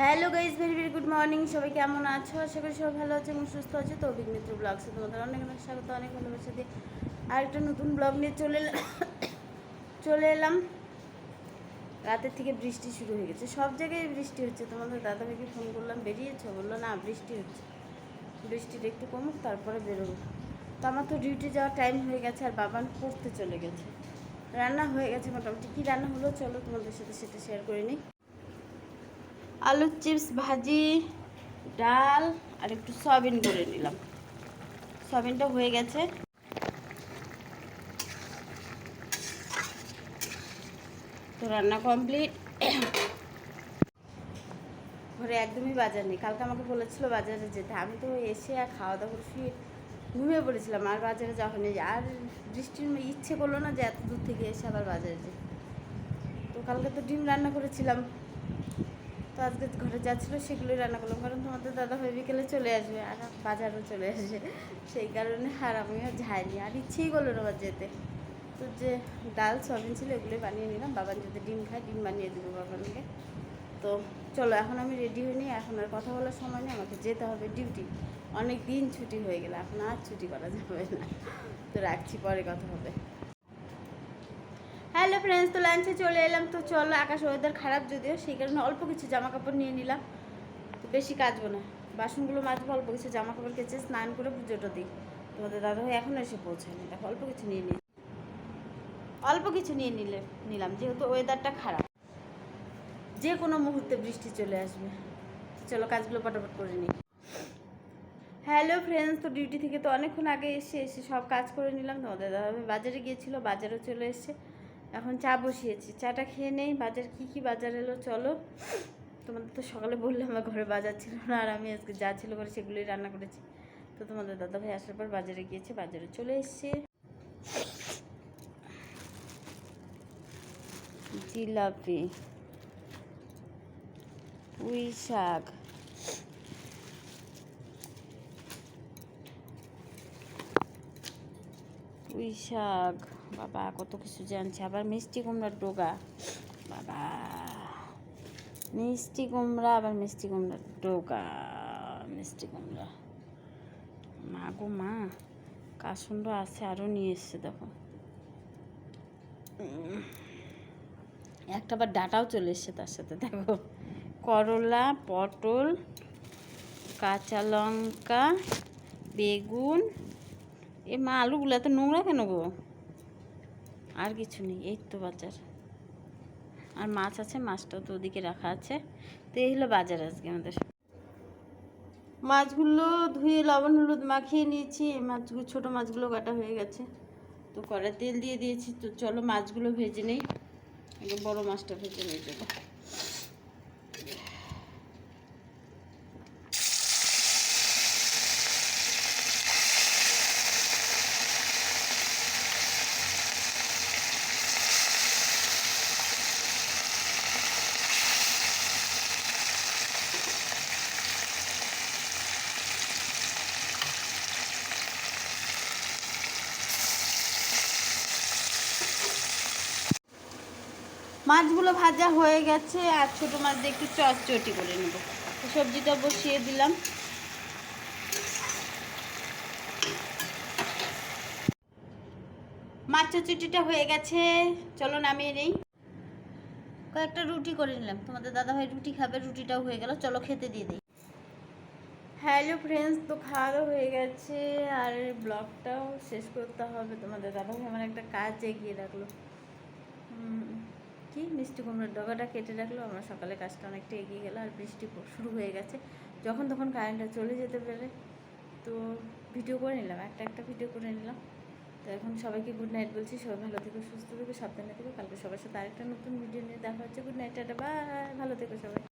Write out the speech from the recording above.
Hello guys very very good morning সবাই কেমন আছো? আশা করি সবাই ভালো আছে এবং সুস্থ আছে। তো অভিজ্ঞতা ব্লগসে তোমাদের অনেক অনেক স্বাগত, অনেক ভালোবাসা দিয়ে আরেকটা নতুন ব্লগ নিয়ে চলে চলে এলাম। রাতের থেকে বৃষ্টি শুরু হয়ে গেছে। সব জায়গায় বৃষ্টি হচ্ছে। তোমাদের দাদাভাইকে ফোন করলাম, বেরিয়েছো? বলল, না, বৃষ্টি হচ্ছে। বৃষ্টিটা একটু কমুক, তারপরে বেরোবো। তো আমার তো ডিউটি যাওয়ার টাইম হয়ে গেছে আর বাবান পড়তে চলে গেছে। রান্না হয়ে গেছে মোটামুটি। কী রান্না হলো? চলো তোমাদের সাথে সেটা শেয়ার করে নিই। আলুর চিপস, ভাজি, ডাল আর একটু সয়াবিন করে নিলাম। সয়াবিনটা হয়ে গেছে। তো রান্না কমপ্লিট। ঘরে একদমই বাজার নেই। কালকে আমাকে বলেছিল বাজারে যেতে। আমি তো এসে আর খাওয়া দাওয়া করে ঘুমিয়ে পড়েছিলাম। আর বাজারে যাওয়া হয়নি। আর বৃষ্টির ইচ্ছে করল না যে এত দূর থেকে এসে আবার বাজারে যাই তো কালকে তো ডিম রান্না করেছিলাম। তো আজকে ঘরে যাচ্ছিল সেগুলোই রান্না করলাম। কারণ তোমাদের দাদা ভাই বিকেলে চলে আসবে আর বাজারও চলে আসবে। সেই কারণে আর আমিও যাইনি। আর ইচ্ছেই করল না যেতে। তো যে ডাল, সয়াবিন ছিল এগুলোই বানিয়ে নিলাম। বাবান যদি ডিম খায়, ডিম বানিয়ে দেবো বাবানকে। তো চলো, এখন আমি রেডি হইনি এখন আর কথা বলার সময় নেই। আমাকে যেতে হবে ডিউটি অনেক দিন ছুটি হয়ে গেলে। এখন আর ছুটি করা যাবে না। তো রাখছি, পরে কথা হবে। হ্যালো ফ্রেন্ডস তো লাঞ্চে চলে এলাম। তো চলো, আকাশ ওয়েদার খারাপ যদিও, সেই কারণে অল্প কিছু জামা কাপড় নিয়ে নিলাম। তো বেশি কাচবো না। বাসনগুলো মাজবো, অল্প কিছু জামা কাপড় কেচে স্নান করে পুজোটা দিই। তোমাদের দাদা ভাই এখনও এসে পৌঁছায়নি। দেখো, অল্প কিছু নিয়ে নিই। অল্প কিছু নিয়ে নিলে নিলাম, যেহেতু ওয়েদারটা খারাপ। যে কোনো মুহূর্তে বৃষ্টি চলে আসবে। চলো, কাজগুলো পটাপট করে নিই। হ্যালো ফ্রেন্ডস তো ডিউটি থেকে তো অনেকক্ষণ আগে এসে এসে সব কাজ করে নিলাম। তোমাদের দাদা বাজারে গিয়েছিল, বাজারও চলে এসছে। এখন চা বসিয়েছি। চাটা খেয়ে নেই, বাজার কি কি বাজার এলো চলো। তোমাদের তো সকালে বললাম আমার ঘরে বাজার ছিল না, আর আমি আজকে যা ছিল করে সেগুলোই রান্না করেছি। তো তোমাদের দাদা ভাই আসার পর বাজারে গিয়েছে, বাজারে চলে এসছে। জিলাপি, পুঁই শাক পুঁই শাক, বাবা কত কিছু জানছে। আবার মিষ্টি কুমড়ার ডোগা, বাবা। মিষ্টি কুমড়া, আবার মিষ্টি কুমড়ার ডোগা, মিষ্টি কুমড়া। মা গো মা কাসুন্ড আছে আরও নিয়ে এসছে, দেখো। একটা আবার ডাটাও চলে এসছে তার সাথে, দেখো। করলা, পটল, কাঁচা লঙ্কা, বেগুন এ মা আলুগুলো এত নোংরা কেন গো? আর কিছু নেই, এই তো বাজার। আর মাছ আছে, মাছটাও তো ওদিকে রাখা আছে। তো এই হলো বাজার আজকে আমাদের। মাছগুলো ধুয়ে লবণ, হলুদ মাখিয়ে নিয়েছি। এই মাছগুলো ছোটো মাছগুলো কাটা হয়ে গেছে। তো কড়াই তেল দিয়ে দিয়েছি। তো চলো মাছগুলো ভেজে নেই। বড় মাছটা ভেজে নিয়ে যাব মাছগুলো ভাজা হয়ে গেছে আর ছোটো মাছ দিয়ে একটু চটচটি করে নেব। সবজিটা বসিয়ে দিলাম। মাছ চচটিটা হয়ে গেছে। চলো নামিয়ে নেই। কয়েকটা রুটি করে নিলাম। তোমাদের দাদাভাই রুটি খাবে রুটিটাও হয়ে গেল। চলো খেতে দিয়ে দিই। হ্যালো ফ্রেন্ডস তো খাওয়া দাওয়া হয়ে গেছে আর ব্লগটাও শেষ করতে হবে। তোমাদের দাদাভাই আমার একটা কাজ এগিয়ে রাখল। কি মিষ্টি কুমড়োর ডগাটা কেটে রাখল, আমার সকালে কাজটা অনেকটা এগিয়ে গেল আর বৃষ্টি শুরু হয়ে গেছে। যখন তখন কারেন্টটা চলে যেতে পারে। তো ভিডিও করে নিলাম, একটা একটা ভিডিও করে নিলাম। তো এখন সবাইকে গুড নাইট বলছি, সবাই ভালো থেকো, সুস্থ থেকো, সাবধানে থেকো। কালকে সবার সাথে আরেকটা নতুন ভিডিও নিয়ে দেখা হচ্ছে। গুড নাইট টাটা বাই ভালো থেকো সবাই।